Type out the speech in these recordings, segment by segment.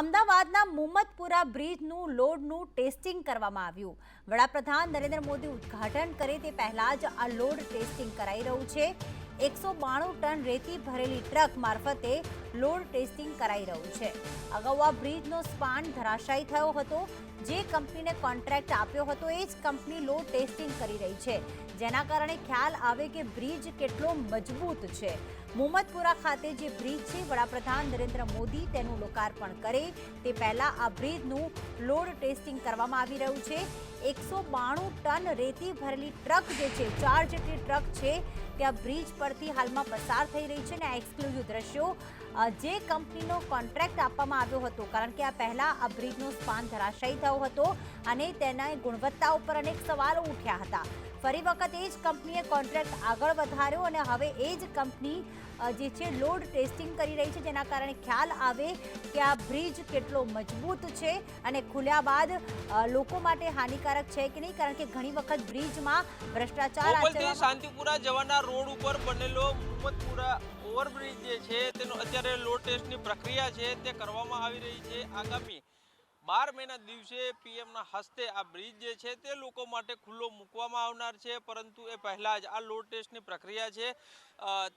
અમદાવાદના મુહમ્મદપુરા બ્રિજનું લોડનું ટેસ્ટિંગ કરવામાં આવ્યું. વડાપ્રધાન નરેન્દ્ર મોદી ઉદ્ઘાટન કરે તે પહેલા જ આ લોડ ટેસ્ટિંગ કરાઈ રહ્યું છે. એકસો બાણું ટન રેતી ભરેલી ટ્રક મારફતે લોડ ટેસ્ટિંગ કરાઈ રહ્યું છે. અગાઉ આ બ્રિજનો સ્પાન ધરાશાયી થયો હતો. જે કંપનીને કોન્ટ્રાક્ટ આપ્યો હતો, એ જ કંપની લોડ ટેસ્ટિંગ કરી રહી છે. જેના કારણે ખ્યાલ આવે કે બ્રિજ કેટલો મજબૂત છે. મુહમ્મદપુરા ખાતે જે બ્રિજ છે, વડાપ્રધાન નરેન્દ્ર મોદી તેનું લોકાર્પણ કરે. તે પહેલાં આ બ્રિજનું લોડ ટેસ્ટિંગ કરવામાં આવી રહ્યું છે. એકસો બાણું ટન રેતી ભરેલી ટ્રક જે છે, ચાર જેટલી ટ્રક છે ત્યાં બ્રિજ પરથી હાલમાં પસાર થઈ રહી છે અને આ એક્સક્લુઝિવ દ્રશ્યો જે કંપનીનો કોન્ટ્રાક્ટ આપવામાં આવ્યો હતો. કારણ કે આ પહેલાં આ બ્રિજનો સ્પાન ધરાશયી થયો હતો અને તેના ગુણવત્તા ઉપર અનેક સવાલો ઉઠ્યા હતા. ફરી વખત એ જ કંપનીએ કોન્ટ્રાક્ટ આગળ વધાર્યો અને હવે એ જ કંપની જે છે લોડ ટેસ્ટિંગ કરી રહી છે. જેના કારણે ખ્યાલ આવે કે આ બ્રિજ કેટલો મજબૂત છે અને ખુલ્યા બાદ લોકો માટે હાનિકારક છે કે નહીં? કારણ કે ઘણી વખત બ્રિજમાં ભ્રષ્ટાચાર શાંતિપુરા જવાના રોડ ઉપર બનેલો મુહમ્મદપુરા ઓવરબ્રિજ જે છે, તેનો અત્યારે લોડ ટેસ્ટની પ્રક્રિયા છે, તે કરવામાં આવી રહી છે. આગામી બાર મહિના દિવસે પીએમના હસ્તે આ બ્રિજ જે છે, તે લોકો માટે ખુલ્લો મૂકવામાં આવનાર છે. પરંતુ એ પહેલાં જ આ લોડ ટેસ્ટની પ્રક્રિયા છે.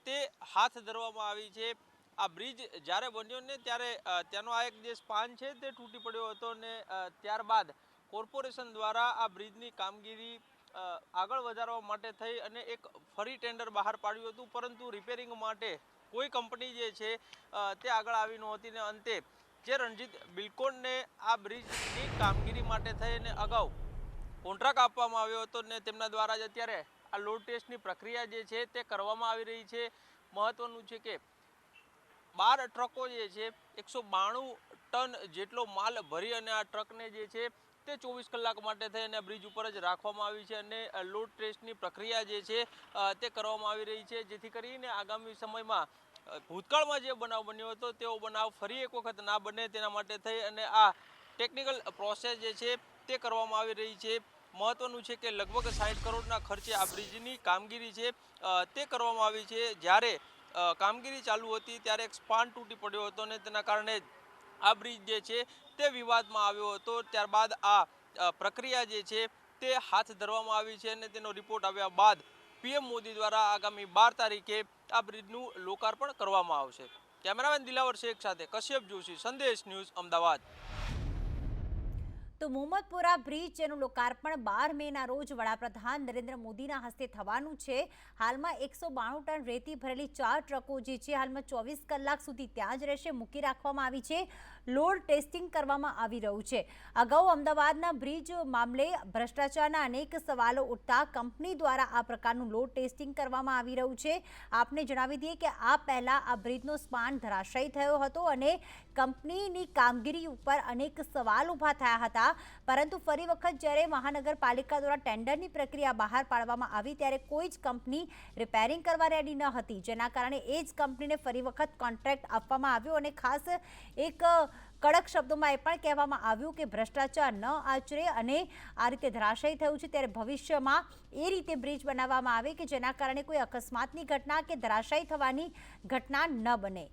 તે હાથ ધરવામાં આવી છે. આ બ્રિજ જ્યારે બન્યો ને ત્યારે ત્યાંનો આ એક જે સ્પાન છે, તે તૂટી પડ્યો હતો ને ત્યારબાદ કોર્પોરેશન દ્વારા આ બ્રિજની કામગીરી આગળ વધારવા માટે થઈ અને એક ફરી ટેન્ડર બહાર પાડ્યું હતું, પરંતુ રિપેરિંગ માટે કોઈ કંપની જે છે તે આગળ આવી નહોતી ને અંતે જે રણજીત બિલકોનને આ બ્રિજની કામગીરી માટે થઈ અને અગાઉ કોન્ટ્રાક્ટ આપવામાં આવ્યો હતો ને તેમના દ્વારા જ અત્યારે આ લોડ ટેસ્ટની પ્રક્રિયા જે છે તે કરવામાં આવી રહી છે. મહત્વનું છે કે બાર ટ્રકો જે છે, એકસો બાણું ટન જેટલો માલ ભરી અને આ ટ્રકને જે છે તે ચોવીસ કલાક માટે થઈ અને બ્રિજ ઉપર જ રાખવામાં આવી છે અને લોડ ટેસ્ટની પ્રક્રિયા જે છે તે કરવામાં આવી રહી છે, જેથી કરીને આગામી સમયમાં ભૂતકાળમાં જે બનાવ બન્યો હતો, તેવો બનાવ ફરી એક વખત ના બને તેના માટે થઈ અને આ ટેકનિકલ પ્રોસેસ જે છે, તે કરવામાં આવી રહી છે. મહત્વનું છે કે લગભગ સાઠ કરોડના ખર્ચે આ બ્રિજની કામગીરી છે તે કરવામાં આવી છે. જ્યારે કામગીરી ચાલુ હતી, ત્યારે એક સ્પાન તૂટી પડ્યો હતો અને તેના કારણે આ બ્રિજ જે છે તે વિવાદમાં આવ્યો હતો. ત્યારબાદ આ પ્રક્રિયા જે છે તે હાથ ધરવામાં આવી છે અને તેનો રિપોર્ટ આવ્યા બાદ પીએમ મોદી દ્વારા આગામી બાર તારીખે આ બ્રિજનું લોકાર્પણ કરવામાં આવશે. કેમેરામેન દિલાવર શેખ સાથે. કશ્યપ જોશી, સંદેશ ન્યૂઝ, અમદાવાદ. તો મોહમ્મદપુરા બ્રિજ જેનું લોકાર્પણ બાર મેના રોજ વડાપ્રધાન નરેન્દ્ર મોદીના હસ્તે થવાનું છે. હાલમાં એકસો બાણું ટન રેતી ભરેલી ચાર ટ્રકો જે છે, હાલમાં ચોવીસ કલાક સુધી ત્યાં જ રહેશે, મૂકી રાખવામાં આવી છે. લોડ ટેસ્ટિંગ કરવામાં આવી રહ્યું છે. અગાઉ અમદાવાદના બ્રિજ મામલે ભ્રષ્ટાચારના અનેક સવાલો ઉઠતા કંપની દ્વારા આ પ્રકારનું લોડ ટેસ્ટિંગ કરવામાં આવી રહ્યું છે. આપને જણાવી દઈએ કે આ પહેલાં આ બ્રિજનો સ્પાન ધરાશયી થયો હતો અને કંપનીની કામગીરી ઉપર અનેક સવાલ ઊભા થયા હતા. પરંતુ ફરી વખત જ્યારે મહાનગરપાલિકા દ્વારા ટેન્ડરની પ્રક્રિયા બહાર પાડવામાં આવી ત્યારે કોઈ જ કંપની રિપેરિંગ કરવા રેડી ન હતી. જેના કારણે એ જ કંપનીને ફરી વખત કોન્ટ્રાક્ટ આપવામાં આવ્યો અને ખાસ એક કડક શબ્દોમાં એ પણ કહેવામાં આવ્યું કે ભ્રષ્ટાચાર ન આચરે અને આ રીતે ધરાશય થયું છે ત્યારે ભવિષ્યમાં એ રીતે બ્રિજ બનાવવામાં આવે કે જેના કારણે કોઈ અકસ્માતની ઘટના કે ધરાશય થવાની ઘટના ન બને.